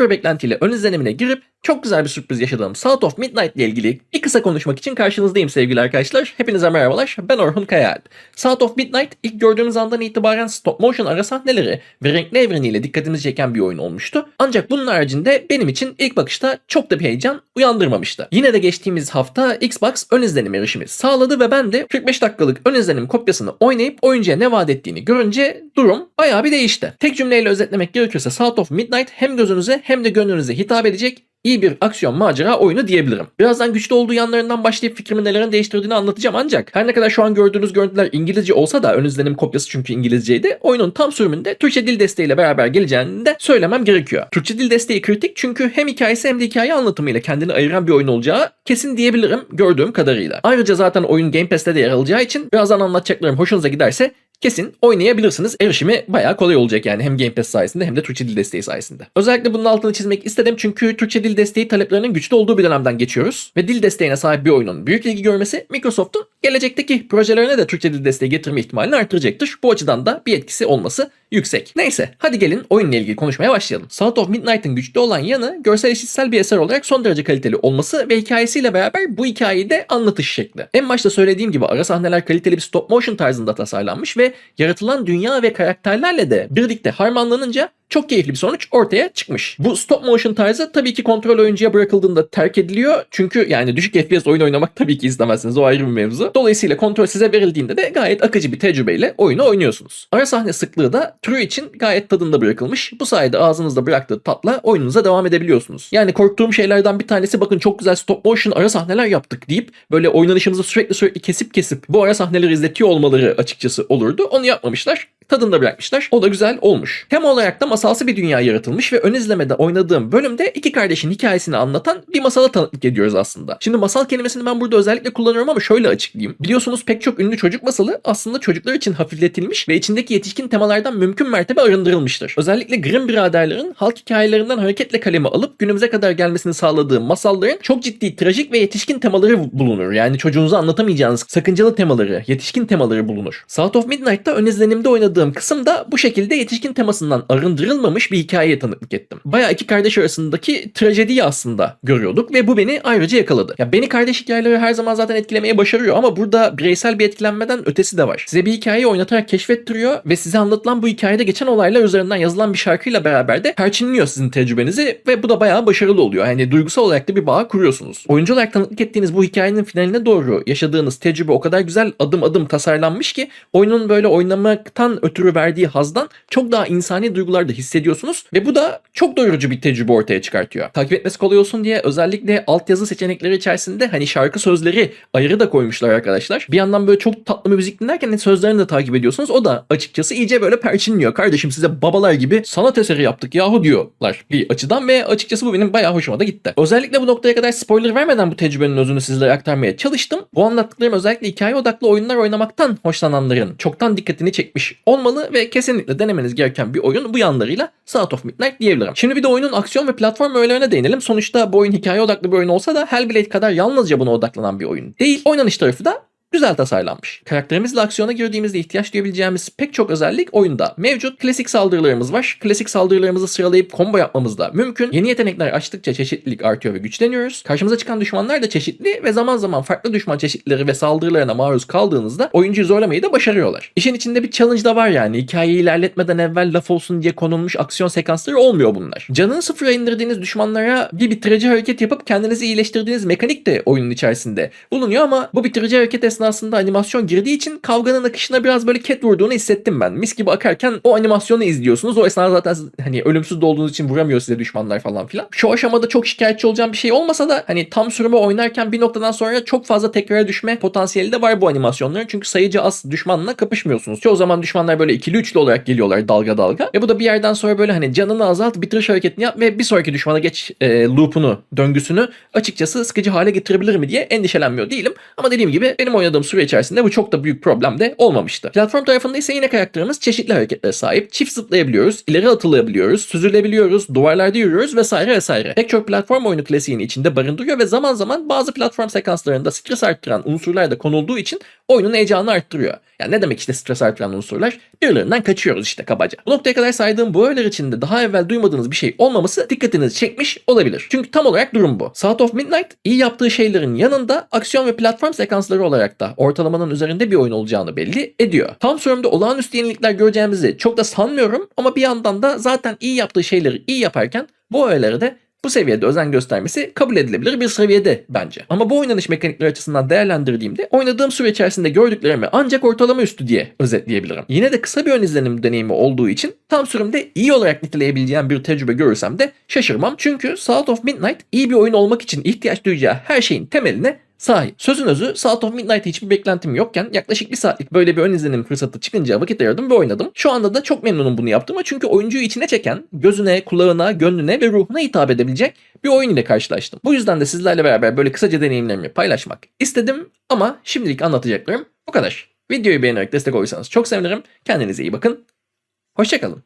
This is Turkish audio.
sıfır beklentiyle ön izlenimine girip çok güzel bir sürpriz yaşadığım South of Midnight ile ilgili bir kısa konuşmak için karşınızdayım sevgili arkadaşlar. Hepinize merhabalar. Ben Orhun Kayaalp. South of Midnight ilk gördüğümüz andan itibaren stop motion ara sahneleri ve renkli evreniyle dikkatimizi çeken bir oyun olmuştu. Ancak bunun haricinde benim için ilk bakışta çok da bir heyecan uyandırmamıştı. Yine de geçtiğimiz hafta Xbox ön izlenim erişimi sağladı ve ben de 45 dakikalık ön izlenim kopyasını oynayıp oyuncuya ne vaat ettiğini görünce durum bayağı bir değişti. Tek cümleyle özetlemek gerekirse South of Midnight hem gözünüze hem de gönlünüze hitap edecek iyi bir aksiyon macera oyunu diyebilirim. Birazdan güçlü olduğu yanlarından başlayıp fikrimi nelerin değiştirdiğini anlatacağım ancak her ne kadar şu an gördüğünüz görüntüler İngilizce olsa da ön izlenim kopyası çünkü İngilizceydi. Oyunun tam sürümünde Türkçe dil desteğiyle beraber geleceğini de söylemem gerekiyor. Türkçe dil desteği kritik çünkü hem hikayesi hem de hikaye anlatımıyla kendini ayıran bir oyun olacağı kesin diyebilirim gördüğüm kadarıyla. Ayrıca zaten oyun Game Pass'te de yer alacağı için birazdan anlatacaklarım hoşunuza giderse kesin oynayabilirsiniz. Erişimi bayağı kolay olacak yani hem Game Pass sayesinde hem de Türkçe dil desteği sayesinde. Özellikle bunun altını çizmek istedim çünkü Türkçe dil desteği taleplerinin güçlü olduğu bir dönemden geçiyoruz ve dil desteğine sahip bir oyunun büyük ilgi görmesi Microsoft'un gelecekteki projelerine de Türkçe dil desteği getirme ihtimalini artıracaktır. Bu açıdan da bir etkisi olması yüksek. Neyse hadi gelin oyunla ilgili konuşmaya başlayalım. South of Midnight'ın güçlü olan yanı görsel eşitsel bir eser olarak son derece kaliteli olması ve hikayesiyle beraber bu hikayeyi de anlatış şekli. En başta söylediğim gibi ara sahneler kaliteli bir stop motion tarzında tasarlanmış ve yaratılan dünya ve karakterlerle de birlikte harmanlanınca çok keyifli bir sonuç ortaya çıkmış. Bu stop motion tarzı tabii ki kontrol oyuncuya bırakıldığında terk ediliyor. Çünkü yani düşük FPS oyun oynamak tabii ki istemezsiniz. O ayrı bir mevzu. Dolayısıyla kontrol size verildiğinde de gayet akıcı bir tecrübeyle oyunu oynuyorsunuz. Ara sahne sıklığı da True için gayet tadında bırakılmış. Bu sayede ağzınızda bıraktığı tatla oyununuza devam edebiliyorsunuz. Yani korktuğum şeylerden bir tanesi bakın çok güzel stop motion ara sahneler yaptık deyip böyle oynanışımızı sürekli sürekli kesip kesip bu ara sahneleri izletiyor olmaları açıkçası olurdu. Onu yapmamışlar tadında bırakmışlar. O da güzel olmuş. Tema olarak da masalsı bir dünya yaratılmış ve ön izlemede oynadığım bölümde iki kardeşin hikayesini anlatan bir masala tanıklık ediyoruz aslında. Şimdi masal kelimesini ben burada özellikle kullanıyorum ama şöyle açıklayayım. Biliyorsunuz pek çok ünlü çocuk masalı aslında çocuklar için hafifletilmiş ve içindeki yetişkin temalardan mümkün mertebe arındırılmıştır. Özellikle Grimm biraderlerin halk hikayelerinden hareketle kaleme alıp günümüze kadar gelmesini sağladığı masalların çok ciddi trajik ve yetişkin temaları bulunur. Yani çocuğunuza anlatamayacağınız sakıncalı temaları, yetişkin temaları bulunur. South of Midnight'ta ön izlenimde oynadığım kısım da bu şekilde yetişkin temasından arındırılmamış bir hikayeye tanıklık ettim. Baya iki kardeş arasındaki trajediyi aslında görüyorduk ve bu beni ayrıca yakaladı. Ya beni kardeş hikayeleri her zaman zaten etkilemeye başarıyor ama burada bireysel bir etkilenmeden ötesi de var. Size bir hikayeyi oynatarak keşfettiriyor ve size anlatılan bu hikayede geçen olaylar üzerinden yazılan bir şarkıyla beraber de perçinliyor sizin tecrübenizi ve bu da bayağı başarılı oluyor. Yani duygusal olarak da bir bağ kuruyorsunuz. Oyuncu olarak tanıklık ettiğiniz bu hikayenin finaline doğru yaşadığınız tecrübe o kadar güzel adım adım tasarlanmış ki oyunun böyle oynamaktan ötürü verdiği hazdan çok daha insani duygular da hissediyorsunuz ve bu da çok doyurucu bir tecrübe ortaya çıkartıyor. Takip etmesi kolay olsun diye özellikle altyazı seçenekleri içerisinde hani şarkı sözleri ayrı da koymuşlar arkadaşlar. Bir yandan böyle çok tatlı müzik dinlerken sözlerini de takip ediyorsunuz. O da açıkçası iyice böyle perçinliyor. Kardeşim size babalar gibi sanat eseri yaptık yahu diyorlar bir açıdan ve açıkçası bu benim bayağı hoşuma da gitti. Özellikle bu noktaya kadar spoiler vermeden bu tecrübenin özünü sizlere aktarmaya çalıştım. Bu anlattıklarım özellikle hikaye odaklı oyunlar oynamaktan hoşlananların çoktan dikkatini çekmiş olmalı ve kesinlikle denemeniz gereken bir oyun bu yanlarıyla South of Midnight diyebilirim. Şimdi bir de oyunun aksiyon ve platform öğelerine değinelim. Sonuçta bu oyun hikaye odaklı bir oyun olsa da Hellblade kadar yalnızca buna odaklanan bir oyun değil. Oynanış tarafı da güzel tasarlanmış. Karakterimizle aksiyona girdiğimizde ihtiyaç duyabileceğimiz pek çok özellik oyunda mevcut. Klasik saldırılarımız var. Klasik saldırılarımızı sıralayıp combo yapmamız da mümkün. Yeni yetenekler açtıkça çeşitlilik artıyor ve güçleniyoruz. Karşımıza çıkan düşmanlar da çeşitli ve zaman zaman farklı düşman çeşitleri ve saldırılarına maruz kaldığınızda oyuncuyu zorlamayı da başarıyorlar. İşin içinde bir challenge da var yani. Hikayeyi ilerletmeden evvel laf olsun diye konulmuş aksiyon sekansları olmuyor bunlar. Canını sıfıra indirdiğiniz düşmanlara bir bitirici hareket yapıp kendinizi iyileştirdiğiniz mekanik de oyunun içerisinde bulunuyor ama bu bitirici hareket esnasında animasyon girdiği için kavganın akışına biraz böyle ket vurduğunu hissettim ben. Mis gibi akarken o animasyonu izliyorsunuz. O esnada zaten hani ölümsüz olduğunuz için vuramıyor size düşmanlar falan filan. Şu aşamada çok şikayetçi olacağım bir şey olmasa da hani tam sürümü oynarken bir noktadan sonra çok fazla tekrara düşme potansiyeli de var bu animasyonların. Çünkü sayıcı az düşmanla kapışmıyorsunuz. Çoğu zaman düşmanlar böyle ikili üçlü olarak geliyorlar dalga dalga. Ve bu da bir yerden sonra böyle hani canını azalt bitiriş hareketini yap ve bir sonraki düşmana geç e, loop'unu, döngüsünü açıkçası sıkıcı hale getirebilir mi diye endişelenmiyor değilim. Ama dediğim gibi benim oynadığım oynadığım süre içerisinde bu çok da büyük problem de olmamıştı. Platform tarafında ise yine karakterimiz çeşitli hareketlere sahip. Çift zıplayabiliyoruz, ileri atılabiliyoruz, süzülebiliyoruz, duvarlarda yürüyoruz vesaire vesaire. Pek çok platform oyunu klasiğini içinde barındırıyor ve zaman zaman bazı platform sekanslarında stres arttıran unsurlar da konulduğu için oyunun heyecanını arttırıyor. Yani ne demek işte stres arttıran unsurlar? Birilerinden kaçıyoruz işte kabaca. Bu noktaya kadar saydığım bu öğeler içinde daha evvel duymadığınız bir şey olmaması dikkatinizi çekmiş olabilir. Çünkü tam olarak durum bu. South of Midnight iyi yaptığı şeylerin yanında aksiyon ve platform sekansları olarak da ortalamanın üzerinde bir oyun olacağını belli ediyor. Tam sürümde olağanüstü yenilikler göreceğimizi çok da sanmıyorum ama bir yandan da zaten iyi yaptığı şeyleri iyi yaparken bu öğeleri de bu seviyede özen göstermesi kabul edilebilir bir seviyede bence. Ama bu oynanış mekanikleri açısından değerlendirdiğimde oynadığım süre içerisinde gördüklerimi ancak ortalama üstü diye özetleyebilirim. Yine de kısa bir ön izlenim deneyimi olduğu için tam sürümde iyi olarak niteleyebileceğim bir tecrübe görürsem de şaşırmam. Çünkü South of Midnight iyi bir oyun olmak için ihtiyaç duyacağı her şeyin temeline sahip. Sözün özü South of Midnight'a hiçbir beklentim yokken yaklaşık bir saatlik böyle bir ön izlenim fırsatı çıkınca vakit ayırdım ve oynadım. Şu anda da çok memnunum bunu yaptığıma çünkü oyuncuyu içine çeken, gözüne, kulağına, gönlüne ve ruhuna hitap edebilecek bir oyun ile karşılaştım. Bu yüzden de sizlerle beraber böyle kısaca deneyimlerimi paylaşmak istedim ama şimdilik anlatacaklarım bu kadar. Videoyu beğenerek destek olursanız çok sevinirim. Kendinize iyi bakın. Hoşçakalın.